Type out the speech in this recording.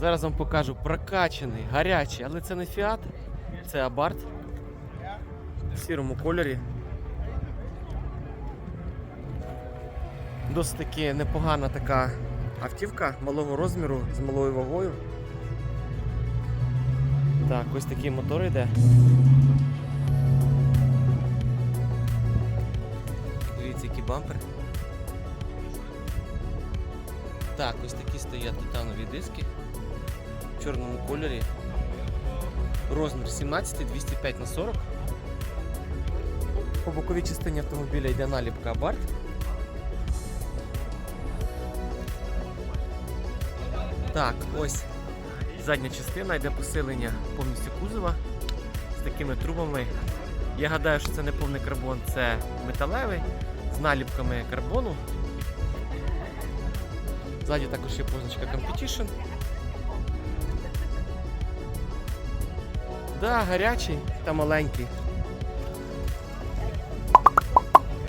Зараз вам покажу прокачаний, гарячий, але це не фіат, це абарт в сірому кольорі. Досить таки непогана така автівка малого розміру з малою вагою. Так, ось такий мотор йде. Дивіться, який бампер. Так, ось такі стоять титанові диски в чорному кольорі. Розмір 17 205 на 40. По боковій частині автомобіля йде наліпка Абарт. Так, ось задня частина йде посилення повністю кузова з такими трубами. Я гадаю, що це не повний карбон, це металевий з наліпками карбону. Ззаді також є позначка Competition. Да, гарячий та маленький.